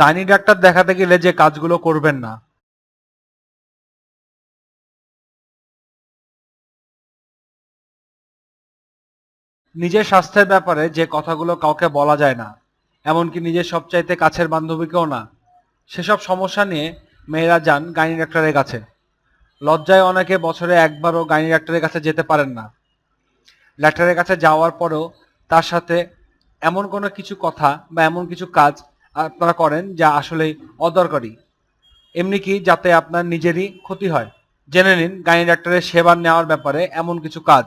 Gynae doctor দেখাতে গেলে যে কাজগুলো করবেন না। নিজের স্বাস্থ্যের ব্যাপারে যে কথাগুলো কাউকে বলা যায় না, এমনকি নিজের সবচাইতে কাছের বান্ধবীকেও না। সেসব সমস্যা নিয়ে মেয়েরা যান গাইনি ডাক্তারের কাছে। লজ্জায় অনেকে বছরে একবারও গাইনি ডাক্তারের কাছে যেতে পারেন না। ডাক্তারের কাছে যাওয়ার পরেও তার সাথে এমন কোনো কিছু কথা বা এমন কিছু কাজ আপনারা করেন যা আসলে অদরকারি। এমনি কি যাতে আপনার নিজেরই ক্ষতি হয়? জেনে নিন, গাইনি ডাক্তারের সেবা নেওয়ার ব্যাপারে এমন কিছু কাজ।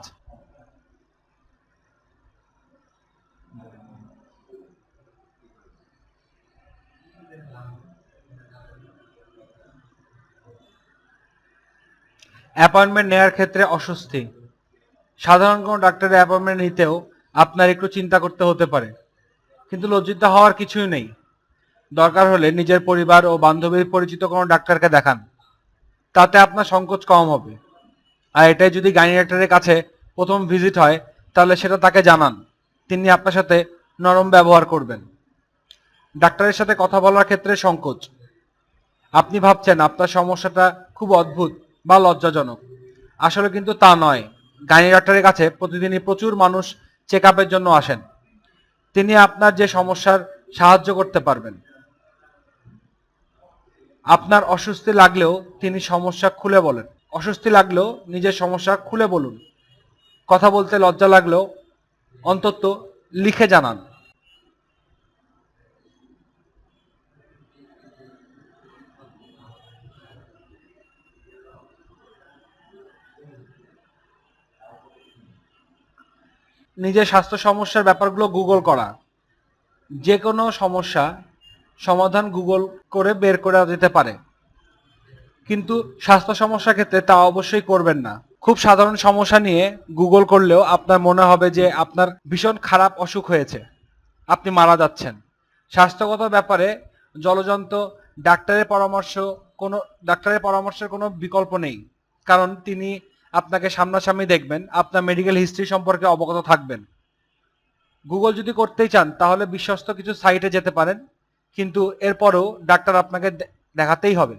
অ্যাপয়েন্টমেন্ট নেওয়ার ক্ষেত্রে অস্বস্তি। সাধারণ কোনো ডাক্তারের অ্যাপয়েন্টমেন্ট নিতেও আপনার একটু চিন্তা করতে হতে পারে। কিন্তু লজ্জিত হওয়ার কিছুই নেই। দরকার হলে নিজের পরিবার ও বান্ধবীর পরিচিত কোনো ডাক্তারকে দেখান। তাতে আপনার সংকোচ কম হবে। আর এটাই যদি গাইনি ডাক্তারের কাছে প্রথম ভিজিট হয়, তাহলে সেটা তাকে জানান। তিনি আপনার সাথে নরম ব্যবহার করবেন। ডাক্তারের সাথে কথা বলার ক্ষেত্রে সংকোচ। আপনি ভাবছেন, আপনার সমস্যাটা খুব অদ্ভুত বা লজ্জাজনক। আসলে কিন্তু তা নয়। গাইনি ডাক্তারের কাছে প্রতিদিনই প্রচুর মানুষ চেক জন্য আসেন। তিনি আপনার যে সমস্যার সাহায্য করতে পারবেন। আপনার অস্বস্তি লাগলেও তিনি সমস্যা খুলে বলেন। অস্বস্তি লাগলেও নিজের সমস্যা খুলে বলুন। কথা বলতে লজ্জা লাগলেও অন্তত লিখে জানান। নিজের স্বাস্থ্য সমস্যার ব্যাপারগুলো গুগল করা। যে কোনো সমস্যা সমাধান গুগল করে বের করা যেতে পারে। কিন্তু স্বাস্থ্য সমস্যার ক্ষেত্রে তা অবশ্যই করবেন না। খুব সাধারণ সমস্যা নিয়ে গুগল করলেও আপনার মনে হবে যে আপনার ভীষণ খারাপ অসুখ হয়েছে। আপনি মারা যাচ্ছেন। স্বাস্থ্যগত ব্যাপারে জলযন্ত্র ডাক্তারের পরামর্শ কোনো, ডাক্তারের পরামর্শের কোনো বিকল্প নেই। কারণ তিনি আপনাকে সামনাসামনি দেখবেন, আপনার মেডিকেল হিস্ট্রি সম্পর্কে অবগত থাকবেন। গুগল যদি করতেই চান, তাহলে বিশ্বস্ত কিছু সাইটে যেতে পারেন। কিন্তু এরপরেও ডাক্তার আপনাকে দেখাতেই হবে।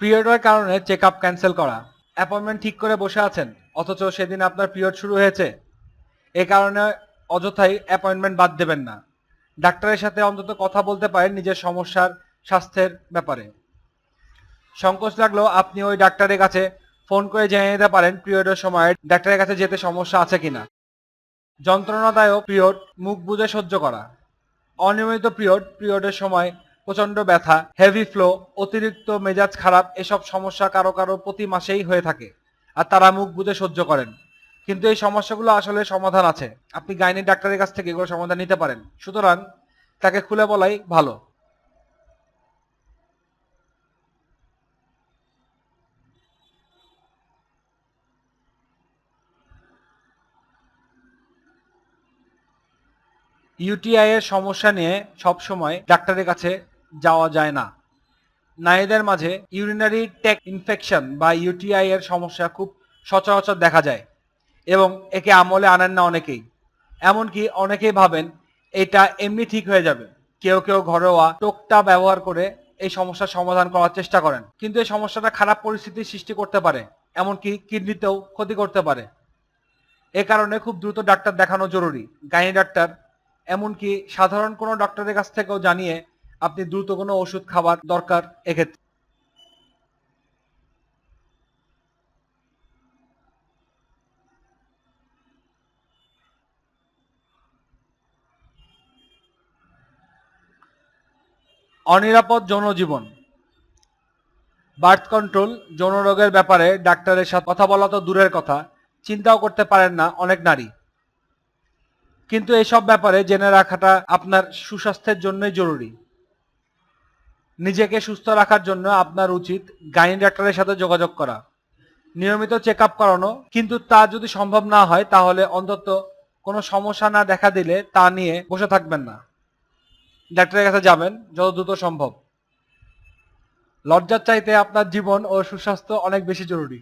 পিরিয়ডের কারণে চেক আপ ক্যান্সেল করা। অ্যাপয়েন্টমেন্ট ঠিক করে বসে আছেন, অথচ সেদিন আপনার পিরিয়ড শুরু হয়েছে। এ কারণে অযথাই অ্যাপয়েন্টমেন্ট বাদ দেবেন না। ডাক্তারের সাথে অন্তত কথা বলতে পারেন নিজের সমস্যার, স্বাস্থ্যের ব্যাপারে। সংকোচ লাগলেও আপনি ওই ডাক্তারের কাছে ফোন করে জেনে নিতে পারেন পিরিয়ডের সময় ডাক্তারের কাছে যেতে সমস্যা আছে কিনা। যন্ত্রণাদায়ক পিরিয়ড মুখ বুজে সহ্য করা। অনিয়মিত পিরিয়ড পিরিয়ডের সময় প্রচণ্ড ব্যথা হেভি ফ্লো অতিরিক্ত মেজাজ খারাপ, এসব সমস্যা কারও কারও প্রতি মাসেই হয়ে থাকে আর তারা মুখ বুজে সহ্য করেন। কিন্তু এই সমস্যাগুলো আসলে সমাধান আছে। আপনি গাইনি ডাক্তারের কাছ থেকে এগুলো সমাধান নিতে পারেন। সুতরাং তাকে খুলে বলাই ভালো। ইউটিআই এর সমস্যা নিয়ে সবসময় ডাক্তারের কাছে যাওয়া যায় না। নারীদের মাঝে ইউরিনারি টেক ইনফেকশন বা ইউটিআই এর সমস্যা খুব সচরাচর দেখা যায় এবং একে আমলে আনেন না অনেকেই। এমনকি অনেকেই ভাবেন এটা এমনি ঠিক হয়ে যাবে। কেউ কেউ ঘরোয়া টোকটা ব্যবহার করে এই সমস্যার সমাধান করার চেষ্টা করেন। কিন্তু এই সমস্যাটা খারাপ পরিস্থিতির সৃষ্টি করতে পারে, এমনকি কিডনিতেও ক্ষতি করতে পারে। এ কারণে খুব দ্রুত ডাক্তার দেখানো জরুরি। গাইনি ডাক্তার এমনকি সাধারণ কোনো ডক্টরের কাছ থেকেও জানিয়ে আপনি দ্রুত কোনো ওষুধ খাবার দরকার এক্ষেত্রে। অনিরাপদ যৌন জীবন বার্থ কন্ট্রোল যৌন রোগের ব্যাপারে ডাক্তারের সাথে কথা বলা তো দূরের কথা, চিন্তাও করতে পারেন না অনেক নারী। কিন্তু এসব ব্যাপারে জেনে রাখাটা আপনার সুস্বাস্থ্যের জন্যই জরুরি। নিজেকে সুস্থ রাখার জন্য আপনার উচিত গাইনি ডাক্তারের সাথে যোগাযোগ করা। নিয়মিত চেক আপ করানো, কিন্তু তা যদি সম্ভব না হয়, তাহলে অন্তত কোনো সমস্যা না দেখা দিলে তা নিয়ে বসে থাকবেন না। ডাক্তারের কাছে যাবেন, যত দ্রুত সম্ভব। লজ্জার চাইতে আপনার জীবন ও সুস্বাস্থ্য অনেক বেশি জরুরি।